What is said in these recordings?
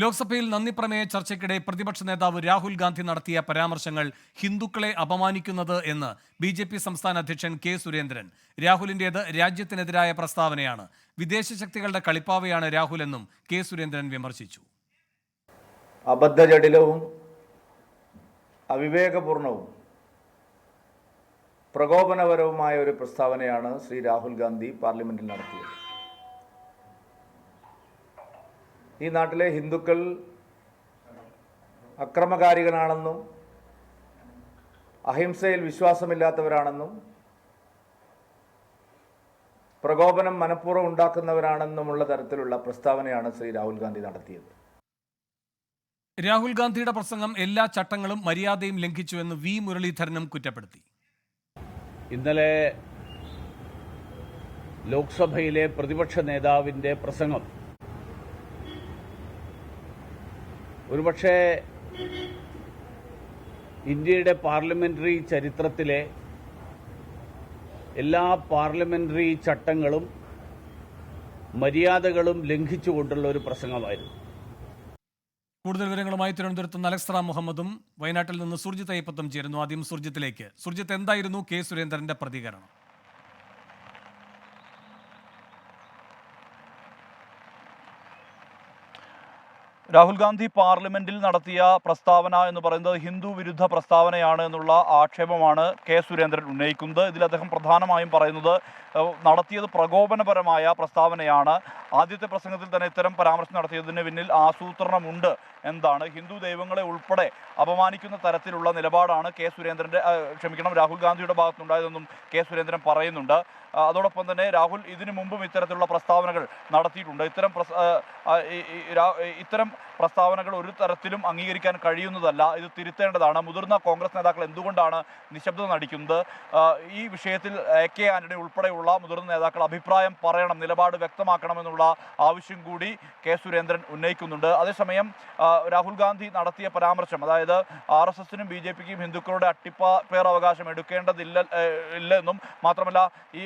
ലോക്സഭയിൽ നന്ദി പ്രമേയ ചർച്ചയ്ക്കിടെ പ്രതിപക്ഷ നേതാവ് രാഹുൽ ഗാന്ധി നടത്തിയ പരാമർശങ്ങൾ ഹിന്ദുക്കളെ അപമാനിക്കുന്നത് എന്ന് ബി ജെ പി സംസ്ഥാന അധ്യക്ഷൻ കെ സുരേന്ദ്രൻ. രാഹുലിന്റേത് രാജ്യത്തിനെതിരായ പ്രസ്താവനയാണ്. വിദേശ ശക്തികളുടെ കളിപ്പാവയാണ് രാഹുൽ എന്നും കെ സുരേന്ദ്രൻ വിമർശിച്ചു. അബദ്ധജടിലവും അവിവേകപൂർണവും പ്രകോപനപരവുമായ ഒരു പ്രസ്താവനയാണ് ശ്രീ രാഹുൽ ഗാന്ധി പാർലമെന്റിൽ നടത്തിയത്. ഈ നാട്ടിലെ ഹിന്ദുക്കൾ അക്രമകാരികളാണെന്നും അഹിംസയിൽ വിശ്വാസമില്ലാത്തവരാണെന്നും പ്രകോപനം മനഃപൂർവം ഉണ്ടാക്കുന്നവരാണെന്നുമുള്ള തരത്തിലുള്ള പ്രസ്താവനയാണ് ശ്രീ രാഹുൽ ഗാന്ധി നടത്തിയത്. രാഹുൽ ഗാന്ധിയുടെ പ്രസംഗം എല്ലാ ചട്ടങ്ങളും മര്യാദയും ലംഘിച്ചുവെന്ന് വി. മുരളീധരനും കുറ്റപ്പെടുത്തി. ഇന്നലെ ലോക്സഭയിലെ പ്രതിപക്ഷ നേതാവിന്റെ പ്രസംഗം ഒരുപക്ഷെ ഇന്ത്യയുടെ പാർലമെന്ററി ചരിത്രത്തിലെ എല്ലാ പാർലമെന്ററി ചട്ടങ്ങളും മര്യാദകളും ലംഘിച്ചുകൊണ്ടുള്ള ഒരു പ്രസംഗമായിരുന്നു. കൂടുതൽ വിവരങ്ങളുമായി തിരുവനന്തപുരത്ത് നിന്ന് അലക്സ്ര മുഹമ്മദും വയനാട്ടിൽ നിന്ന് സുർജിത്ത് അയ്യപ്പത്തും ചേരുന്നു. ആദ്യം സുർജിത്തിലേക്ക്. സുർജിത്ത് എന്തായിരുന്നു കെ സുരേന്ദ്രന്റെ പ്രതികരണം? രാഹുൽ ഗാന്ധി പാർലമെന്റിൽ നടത്തിയ പ്രസ്താവന എന്ന് പറയുന്നത് ഹിന്ദു വിരുദ്ധ പ്രസ്താവനയാണ് എന്നുള്ള ആക്ഷേപമാണ് കെ സുരേന്ദ്രൻ ഉന്നയിക്കുന്നത്. ഇതിൽ അദ്ദേഹം പ്രധാനമായും പറയുന്നത് നടത്തിയത് പ്രകോപനപരമായ പ്രസ്താവനയാണ്. ആദ്യത്തെ പ്രസംഗത്തിൽ തന്നെ ഇത്തരം പരാമർശം നടത്തിയതിന് പിന്നിൽ ആസൂത്രണമുണ്ട് എന്താണ് ഹിന്ദു ദൈവങ്ങളെ ഉൾപ്പെടെ അപമാനിക്കുന്ന തരത്തിലുള്ള നിലപാടാണ് കെ സുരേന്ദ്രന്റെ ക്ഷമിക്കണം രാഹുൽ ഗാന്ധിയുടെ ഭാഗത്തുണ്ടായതെന്നും കെ സുരേന്ദ്രൻ പറയുന്നുണ്ട്. അതോടൊപ്പം തന്നെ രാഹുൽ ഇതിനു മുമ്പും ഇത്തരത്തിലുള്ള പ്രസ്താവനകൾ നടത്തിയിട്ടുണ്ട്. ഇത്തരം ഇത്തരം പ്രസ്താവനകൾ ഒരു തരത്തിലും അംഗീകരിക്കാൻ കഴിയുന്നതല്ല. ഇത് തിരുത്തേണ്ടതാണ്. മുതിർന്ന കോൺഗ്രസ് നേതാക്കൾ എന്തുകൊണ്ടാണ് നിശബ്ദത നടിക്കുന്നത്? ഈ വിഷയത്തിൽ എ കെ ആന്റണി ഉൾപ്പെടെയുള്ള മുതിർന്ന നേതാക്കൾ അഭിപ്രായം പറയണം നിലപാട് വ്യക്തമാക്കണമെന്നുള്ള ആവശ്യം കൂടി കെ സുരേന്ദ്രൻ ഉന്നയിക്കുന്നുണ്ട്. അതേസമയം രാഹുൽ ഗാന്ധി നടത്തിയ പരാമർശം അതായത് ആർ എസ് എസിനും ബി ജെ പിക്കും ഹിന്ദുക്കളുടെ അട്ടിപ്പേർ അവകാശം എടുക്കേണ്ടതില്ല ഇല്ലെന്നും മാത്രമല്ല ഈ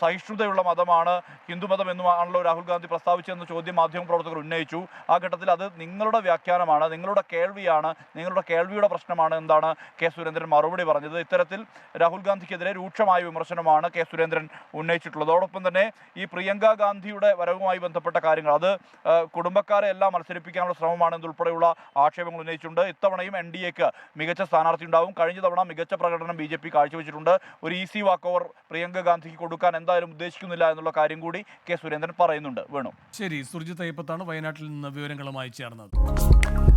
സഹിഷ്ണുതയുള്ള മതമാണ് ഹിന്ദുമതം എന്നുമാണല്ലോ രാഹുൽ ഗാന്ധി പ്രസ്താവിച്ചതെന്ന ചോദ്യം മാധ്യമ പ്രവർത്തകർ ഉന്നയിച്ചു. ആ ഘട്ടത്തിൽ അത് നിങ്ങളുടെ വ്യാഖ്യാനമാണ് നിങ്ങളുടെ കേൾവിയാണ് നിങ്ങളുടെ കേൾവിയുടെ പ്രശ്നമാണ് എന്താണ് കെ സുരേന്ദ്രൻ മറുപടി പറഞ്ഞത്. ഇത്തരത്തിൽ രാഹുൽ ഗാന്ധിക്കെതിരെ രൂക്ഷമായ വിമർശനമാണ് കെ സുരേന്ദ്രൻ ഉന്നയിച്ചിട്ടുള്ളത്. അതോടൊപ്പം തന്നെ ഈ പ്രിയങ്ക ഗാന്ധിയുടെ വരവുമായി ബന്ധപ്പെട്ട കാര്യങ്ങൾ അത് കുടുംബക്കാരെ എല്ലാം മത്സരിപ്പിക്കാനുള്ള ശ്രമമാണ് എന്നുൾപ്പെടെയുള്ള ആക്ഷേപങ്ങൾ ഉന്നയിച്ചിട്ടുണ്ട്. ഇത്തവണയും എൻ ഡി എക്ക് മികച്ച സ്ഥാനാർത്ഥി ഉണ്ടാവും. കഴിഞ്ഞ തവണ മികച്ച പ്രകടനം ബി ജെ പി കാഴ്ചവെച്ചിട്ടുണ്ട്. ഒരു ഈസി വാക്ക് ഓവർ പ്രിയങ്ക ഗാന്ധിക്ക് കൊടുക്കാൻ എന്തായാലും ഉദ്ദേശിക്കുന്നില്ല എന്നുള്ള കാര്യം കൂടി കെ സുരേന്ദ്രൻ പറയുന്നുണ്ട്. വേണു. ശരി സുർജിത്ത് അയ്യപ്പത്താണ് വയനാട്ടിൽ നിന്ന് വിവരങ്ങളുമായി ചേർന്നത്